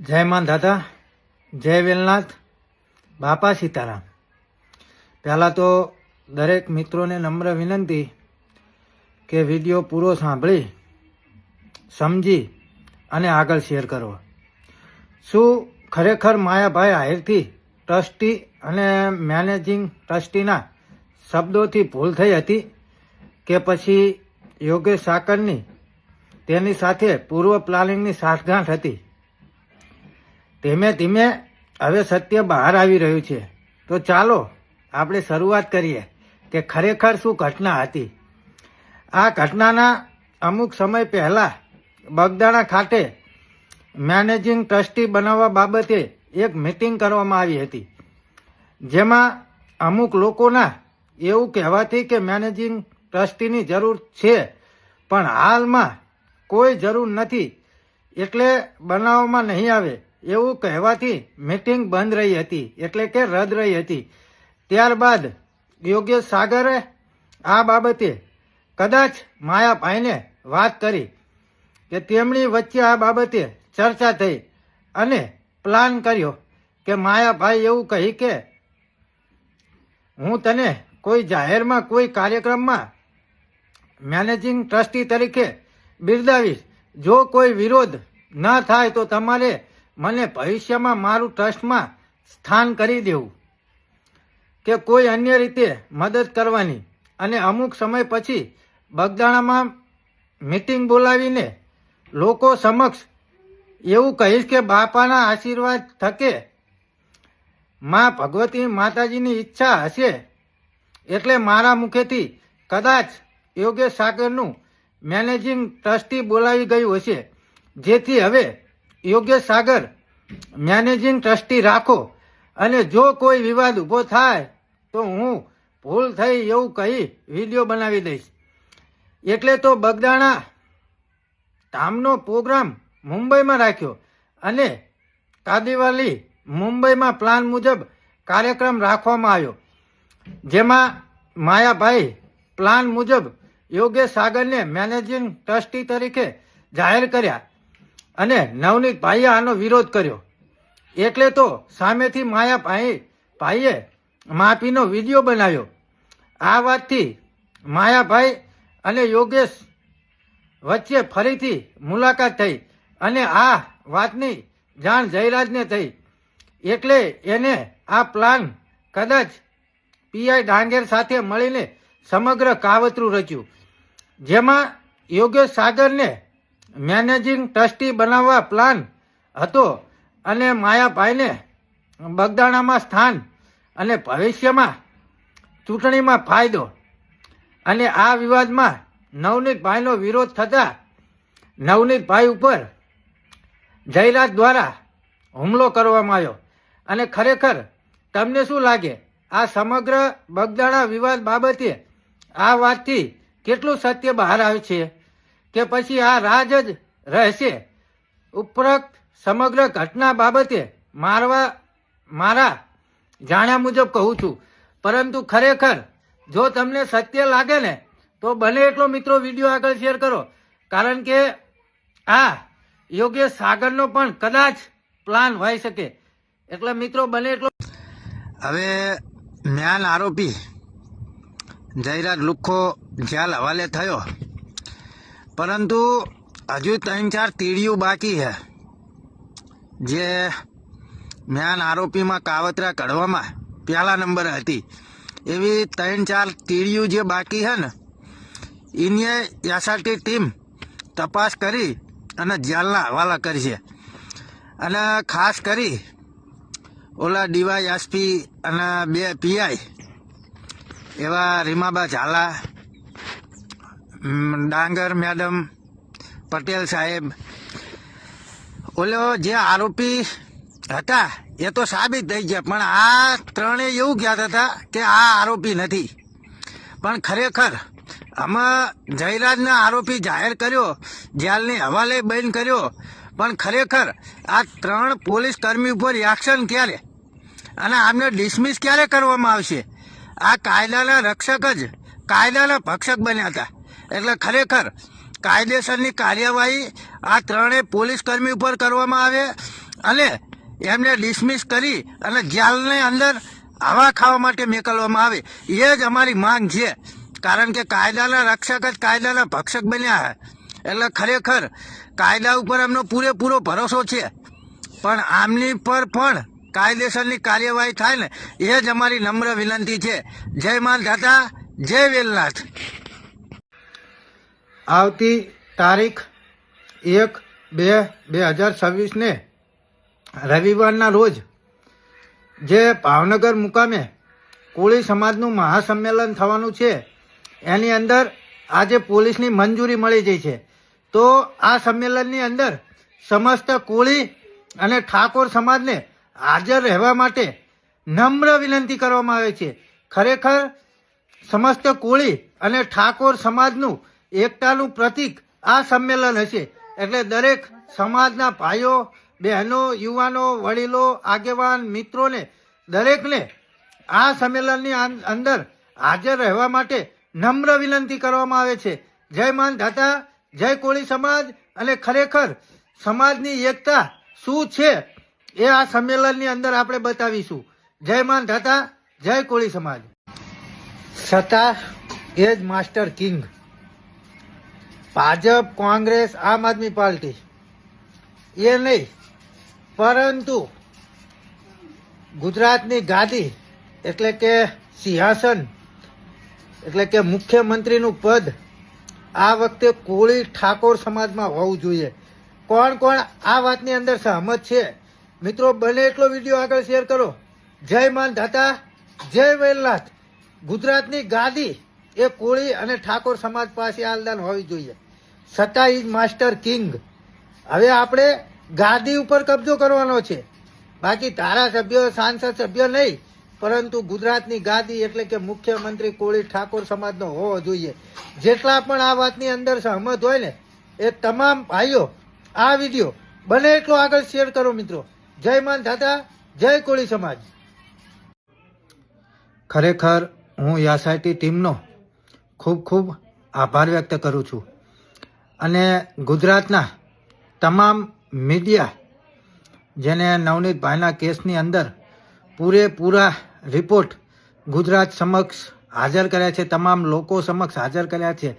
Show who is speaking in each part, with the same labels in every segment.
Speaker 1: જય માં દાદા, જય વેલનાથ, બાપા સીતારામ. પહેલાં તો દરેક મિત્રોને નમ્ર વિનંતી કે વીડિયો પૂરો સાંભળી, સમજી અને આગળ શેર કરો શું ખરેખર માયાભાઈ આહિરથી ટ્રસ્ટી અને મેનેજિંગ ટ્રસ્ટીના શબ્દોથી ભૂલ થઈ હતી કે પછી યોગેશ સાકરની તેની સાથે પૂર્વ પ્લાનિંગની સાઠગાંઠ હતી? ધીમે ધીમે હવે સત્ય બહાર આવી રહ્યું છે. તો ચાલો આપણે શરૂઆત કરીએ કે ખરેખર શું ઘટના હતી. આ ઘટનાના અમુક સમય પહેલાં બગદાણા ખાતે મેનેજિંગ ટ્રસ્ટી બનાવવા બાબતે એક મિટિંગ કરવામાં આવી હતી. જેમાં અમુક લોકોના એવું કહેવાથી કે મેનેજિંગ ટ્રસ્ટીની જરૂર છે, પણ હાલમાં કોઈ જરૂર નથી. એટલે બનાવવામાં નહીં આવે. એવું કહેવાથી મિટિંગ બંધ રહી હતી, એટલે કે રદ રહી હતી. ત્યારબાદ યોગ્ય સાગરે આ બાબતે કદાચ માયાભાઈને વાત કરી કે તેમની વચ્ચે આ બાબતે ચર્ચા થઈ અને પ્લાન કર્યો કે માયાભાઈ એવું કહી કે, હું તને કોઈ જાહેરમાં કોઈ કાર્યક્રમમાં મેનેજિંગ ટ્રસ્ટી તરીકે બિરદાવીશ. જો કોઈ વિરોધ ન થાય તો તમારે મને ભવિષ્યમાં મારું ટ્રસ્ટમાં સ્થાન કરી દેવું કે કોઈ અન્ય રીતે મદદ કરવાની. અને અમુક સમય પછી બગદાણામાં મિટિંગ બોલાવીને લોકો સમક્ષ એવું કહીશ કે બાપાના આશીર્વાદ થકે માં ભગવતી માતાજીની ઈચ્છા હશે એટલે મારા મુખેથી કદાચ યોગેશ સાગરનું મેનેજિંગ ટ્રસ્ટી બોલાવી ગયું હશે. જેથી હવે યોગેશ સાગર, મેનેજિંગ ટ્રસ્ટી રાખો. અને જો કોઈ વિવાદ ઊભો થાય, તો હું ભૂલ થઈ એવું કહી વીડિયો બનાવી દઈશ. એટલે તો બગદાણા ધામનો પ્રોગ્રામ મુંબઈમાં રાખ્યો અને કાદીવાલી મુંબઈમાં પ્લાન મુજબ કાર્યક્રમ રાખવામાં આવ્યો. જેમાં માયાભાઈ પ્લાન મુજબ યોગેશ સાગરને મેનેજિંગ ટ્રસ્ટી તરીકે જાહેર કર્યા. અને નવનીત ભાઈએ આનો વિરોધ કર્યો. એટલે તો સામેથી માયાભાઈ ભાઈએ માફીનો વીડિયો બનાવ્યો. આ વાતથી માયાભાઈ અને યોગેશ વચ્ચે ફરીથી મુલાકાત થઈ અને આ વાતની જાણ જયરાજને થઈ. એટલે એને આ પ્લાન કદાચ પીઆઈ ડાંગેર સાથે મળીને સમગ્ર કાવતરું રચ્યું. જેમાં યોગેશ સાગરને મેનેજિંગ ટ્રસ્ટી બનાવવા પ્લાન હતો અને માયાભાઈને બગદાણામાં સ્થાન અને ભવિષ્યમાં ચૂંટણીમાં ફાયદો. અને આ વિવાદમાં નવનીતભાઈનો વિરોધ થતાં નવનીતભાઈ ઉપર જયરાજ દ્વારા હુમલો કરવામાં આવ્યો. અને ખરેખર તમને શું લાગે? આ સમગ્ર બગદાણા વિવાદ બાબતે આ વાતથી કેટલું સત્ય બહાર આવ્યું છે? કે પછી આ રાજ જ રહેશે. ઉપરોક્ત સમગ્ર ઘટના બાબતે મારવા, મારા જાણ્યા મુજબ કહું છું. પરંતુ ખરેખર જો તમને સત્ય લાગે ને, તો બને એટલો મિત્રો વીડિયો આગળ શેર કરો. કારણ કે આ યોગ્ય સાગરનો પણ કદાચ પ્લાન હોઈ શકે. એટલે મિત્રો બને એટલો હવે મ્યાન આરોપી જયરાજ લુખ્ખો જેલ હવાલે થયો. પરંતુ હજુ ત્રણ ચાર તીડિયું બાકી છે. જે મેન આરોપીમાં કાવતરા કઢવામાં પહેલા નંબર હતી. એવી ત્રણ ચાર તીડિયું જે બાકી છે ને, એને એસઆરટી ટીમ તપાસ કરી અને જેલના હવાલા કરશે. અને ખાસ કરી ઓલા ડીવાય એસપી અને બે પીઆઈ એવા રીમાબા ઝાલા ડાંગર મેડમ, પટેલ સાહેબ. ઓલો જે આરોપી હતા, એ તો સાબિત થઈ ગયા, પણ આ ત્રણેય એવું કહેતા હતા કે આ આરોપી નથી. પણ ખરેખર, આમાં જયરાજને આરોપી જાહેર કર્યો, જેલની હવાલે બંધ કર્યો, પણ ખરેખર આ ત્રણ પોલીસ કર્મી ઉપર એક્શન ક્યારે? અને આમને ડિસમિસ ક્યારે કરવામાં આવશે? આ કાયદાના રક્ષક જ કાયદાના ભક્ષક બન્યા હતા. એટલે ખરેખર કાયદેસરની કાર્યવાહી આ ત્રણેય પોલીસ કર્મી ઉપર કરવામાં આવે અને એમને ડિસમિસ કરી અને જેલને અંદર હવા ખાવા માટે મોકલવામાં આવે. એ જ અમારી માંગ છે. કારણ કે કાયદાના રક્ષક જ કાયદાના ભક્ષક બન્યા છે એટલે ખરેખર કાયદા ઉપર એમનો પૂરેપૂરો ભરોસો છે. પણ આમની પર પણ કાયદેસરની કાર્યવાહી થાય ને, એ જ અમારી નમ્ર વિનંતી છે. જય માન દાતા જય વેલનાથ. આવતી તારીખ એક બે બે હજાર છવ્વીસને રવિવારના રોજ જે ભાવનગર મુકામે કોળી સમાજનું મહાસંમેલન થવાનું છે, એની અંદર આજે પોલીસની મંજૂરી મળી ગઈ છે. તો આ સંમેલનની અંદર સમસ્ત કોળી અને ઠાકોર સમાજને હાજર રહેવા માટે નમ્ર વિનંતી કરવામાં આવે છે. ખરેખર સમસ્ત કોળી અને ઠાકોર સમાજનું એકતાનું પ્રતીક આ સંમેલન હશે. એટલે દરેક સમાજના ભાઈઓ, બહેનો, યુવાનો, વડીલો, આગેવાન, મિત્રોને દરેકને આ સંમેલનની અંદર હાજર રહેવા માટે નમ્ર વિનંતી કરવામાં આવે છે. જય માન દાતા જય કોળી સમાજ અને ખરેખર સમાજની એકતા શું છે એ આ સંમેલનની અંદર આપણે બતાવીશું. જય માન દાતા જય કોળી સમાજ. સતા એ જ માસ્ટર કિંગ. ભાજપ, કોંગ્રેસ, આમ આદમી પાર્ટી. એ નહીં, પરંતુ ગુજરાતની ગાદી એટલે કે સિંહાસન એટલે કે મુખ્યમંત્રીનું પદ, આ વખતે કોળી ઠાકોર સમાજમાં હોવું જોઈએ. કોણ કોણ આ વાતની અંદર સહમત છે? મિત્રો, બને એટલો વીડિયો આગળ શેર કરો. જય માન દાતા જય વેલનાથ. ગુજરાતની ગાદી એ કોળી અને ઠાકોર સમાજ પાસે આલદાન હોવી જોઈએ. સત્તા ઇઝ માસ્ટર કિંગ. હવે આપણે ગાદી ઉપર કબજો કરવાનો છે. બાકી ધારાસભ્યો, સાંસદ સભ્ય નહીં, પરંતુ ગુજરાતની ગાદી એટલે કે મુખ્યમંત્રી કોળી ઠાકોર સમાજનો હોવો જોઈએ. જેટલા પણ આ વાતની અંદર સહમત હોય ને, એ તમામ ભાઈઓ, આ વીડિયો બને એટલો આગળ શેર કરો મિત્રો. જય માન દાદા, જય કોળી સમાજ. ખરેખર હું યાસાયટી ટીમનો ખૂબ ખૂબ આભાર વ્યક્ત કરું છું. અને ગુજરાતના તમામ મીડિયા જેને નવનીતભાઈના કેસની અંદર પૂરેપૂરા રિપોર્ટ ગુજરાત સમક્ષ હાજર કર્યા છે, તમામ લોકો સમક્ષ હાજર કર્યા છે,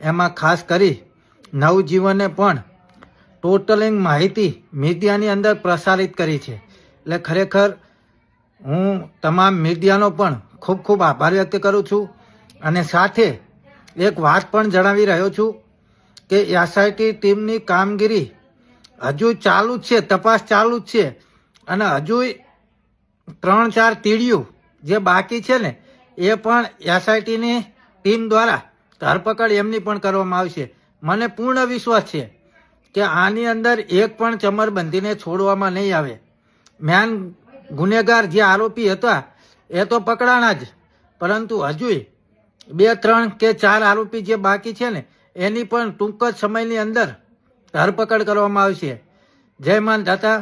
Speaker 1: એમાં ખાસ કરી નવજીવને પણ ટોટલિંગ માહિતી મીડિયાની અંદર પ્રસારિત કરી છે. એટલે ખરેખર હું તમામ મીડિયાનો પણ ખૂબ ખૂબ આભાર વ્યક્ત કરું છું અને સાથે એક વાત પણ જણાવી રહ્યો છું. કે એસઆઈટી ટીમની કામગીરી હજુ ચાલુ જ છે, તપાસ ચાલુ જ છે. અને હજુ ત્રણ ચાર તીડિયું જે બાકી છે ને, એ પણ એસઆઈટીની ટીમ દ્વારા ધરપકડ એમની પણ કરવામાં આવશે મને પૂર્ણ વિશ્વાસ છે કે આની અંદર એક પણ ચમરબંધીને છોડવામાં નહીં આવે. મેન ગુનેગાર જે આરોપી હતા, એ તો પકડાણા જ. પરંતુ હજુય બે, ત્રણ કે ચાર આરોપી જે બાકી છે ને એની પણ ટૂંક જ સમયની અંદર ધરપકડ કરવામાં આવશે. જય માન દાતા,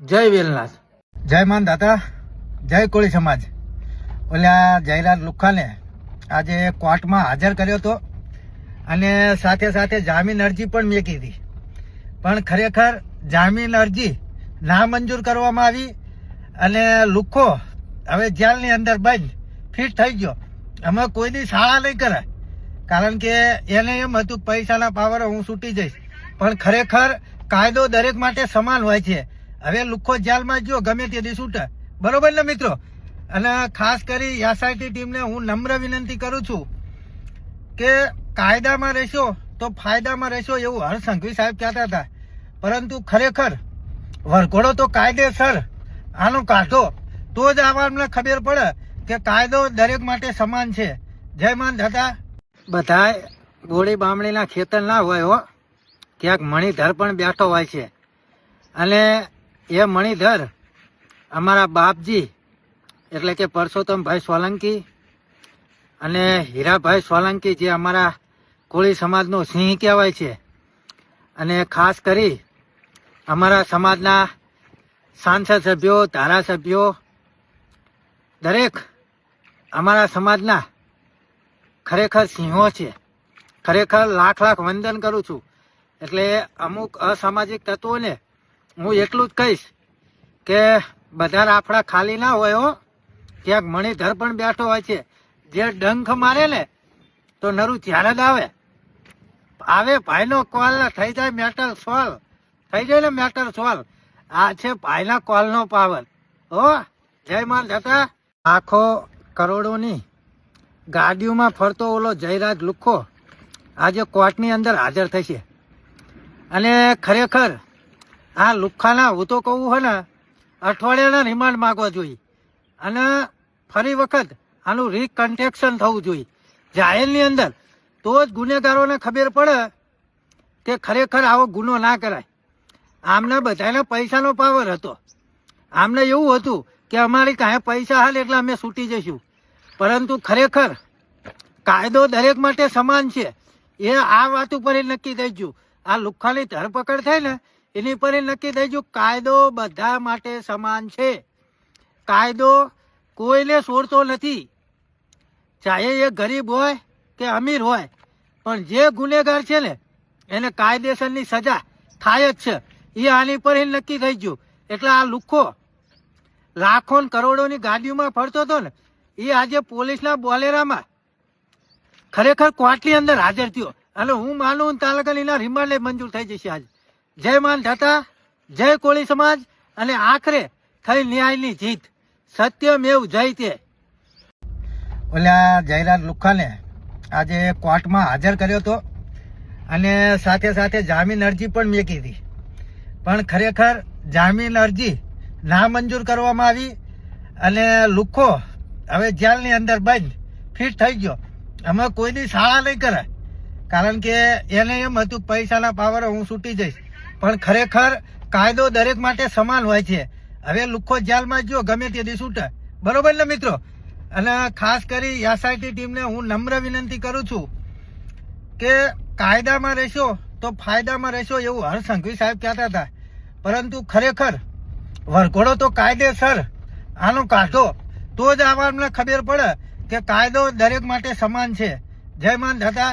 Speaker 1: જય વેલનાથ. જય માન દાતા, જય કોળી સમાજ. ઓલા જયરાજ લુખાને આજે કોર્ટમાં હાજર કર્યો હતો અને સાથે સાથે જામીન અરજી પણ મેકી હતી. પણ ખરેખર જામીન અરજી નામંજૂર કરવામાં આવી અને લુખો હવે જેલની અંદર બંધ, ફિટ થઈ ગયો. અમે કોઈની શાળા નહીં કરે કારણ કે એને એમ હતું પૈસાના પાવર હું છૂટી જઈશ. પણ ખરેખર કાયદો દરેક માટે સમાન હોય છે. હવે લુખો જેલમાં જો ગમે તેથી છૂટે. બરોબર ને મિત્રો? અને ખાસ કરી એસઆઈટી ટીમને હું નમ્ર વિનંતી કરું છું કે કાયદામાં રહેશો તો ફાયદામાં રહેશો એવું હર્ષ સાહેબ કહેતા હતા. પરંતુ ખરેખર વરઘોડો તો કાયદેસર આનો કાઢો, તો જ આવા ખબર પડે કે કાયદો દરેક માટે સમાન છે. જય માન દાદા. બધાય ગોળી બામણીના ખેતર ના હોય હો. ક્યાંક મણિધર પણ બેઠો હોય છે. અને એ મણિધર અમારા બાપજી, એટલે કે પરસોત્તમભાઈ સોલંકી અને હીરાભાઈ સોલંકી જે અમારા કોળી સમાજનો સિંહ કહેવાય છે. અને ખાસ કરી અમારા સમાજના સાંસદ સભ્યો, ધારાસભ્યો, દરેક અમારા સમાજના ખરેખર સિંહો છે. ખરેખર લાખ લાખ વંદન કરું છું. એટલે અમુક અસામાજિક તત્વોને હું એટલું જ કહીશ કે બધા રાફડા ખાલી ના હોય હો. ક્યાંક મણિધર પણ બેઠો હોય છે. જે ડંખ મારે ને તો નરું ત્યારે જ આવે. આવે ભાઈનો કોલ થઈ જાય મેટલ સોલ્વ થઈ જાય ને મેટલ સોલ્વ આ છે ભાઈના કોલનો પાવર. હો, જય માન જતા આખો કરોડોની ગાડીઓમાં ફરતો ઓલો જયરાજ લુખ્ખો આજે કોર્ટની અંદર હાજર થશે. અને ખરેખર આ લુખ્ખાના હું તો કહું હોય ને, અઠવાડિયાના રિમાન્ડ માગવા જોઈએ. અને ફરી વખત આનું રિકન્ટેક્શન થવું જોઈએ. જાહેરની અંદર તો જ ગુનેગારોને ખબર પડે કે ખરેખર આવો ગુનો ના કરાય. આમને બધાને પૈસાનો પાવર હતો. આમને એવું હતું કે અમારી કાંઈ પૈસા હાલ એટલે અમે છૂટી જઈશું. પરંતુ ખરેખર કાયદો દરેક માટે સમાન છે. એ આ વાત ઉપર એ નક્કી ગયું. આ લુખ્ખાની ધરપકડ થાય ને, એની પર એ નક્કી થઈ ગયું કાયદો બધા માટે સમાન છે. કાયદો કોઈને છોડતો નથી. ચાહે એ ગરીબ હોય કે અમીર હોય, પણ જે ગુનેગાર છે ને, એને કાયદેસરની સજા થાય જ છે. એ આની પર ય નક્કી થઈ ગયું. એટલે આ લુખ્ખો લાખો કરોડોની ગાડીઓમાં ફરતો હતો ને એ આજે પોલીસના બોલેરામાં ખરેખર કોર્ટની અંદર હાજર થયો. અને હું માનું તાલકલીના રિમાન્ડ મંજૂર થઈ જશે આજે. જય માન થતા જય કોળી સમાજ, અને આખરે થઈ ન્યાયની જીત. સત્યમેવ જય તે. ઓલા જયરાજ લુખ્ખાને આજે કોર્ટમાં હાજર કર્યો હતો અને સાથે સાથે જામીન અરજી પણ મેકી હતી. પણ ખરેખર જામીન અરજી ના મંજૂર કરવામાં આવી, અને લુખ્ખો હવે જેલની અંદર બંધ, ફિટ થઈ ગયો. અમે કોઈની શાળા નહીં કરે કારણ કે એને એમ હતું, પૈસાના પાવર હું છૂટી જઈશ. પણ ખરેખર કાયદો દરેક માટે સમાન હોય છે. હવે લુખ્ખો જેલમાં જો ગમે તેથી છૂટે. બરોબર ને મિત્રો? અને ખાસ કરી એસઆઈટી ટીમને હું નમ્ર વિનંતી કરું છું કે કાયદામાં રહેશો તો ફાયદામાં રહેશો એવું સંઘવી સાહેબ કહેતા હતા. પરંતુ ખરેખર વરઘોડો તો કાયદેસર. આનો કાઢો. તો જ આવામને ખબર પડે કે કાયદો દરેક માટે સમાન છે. જય માન દાદા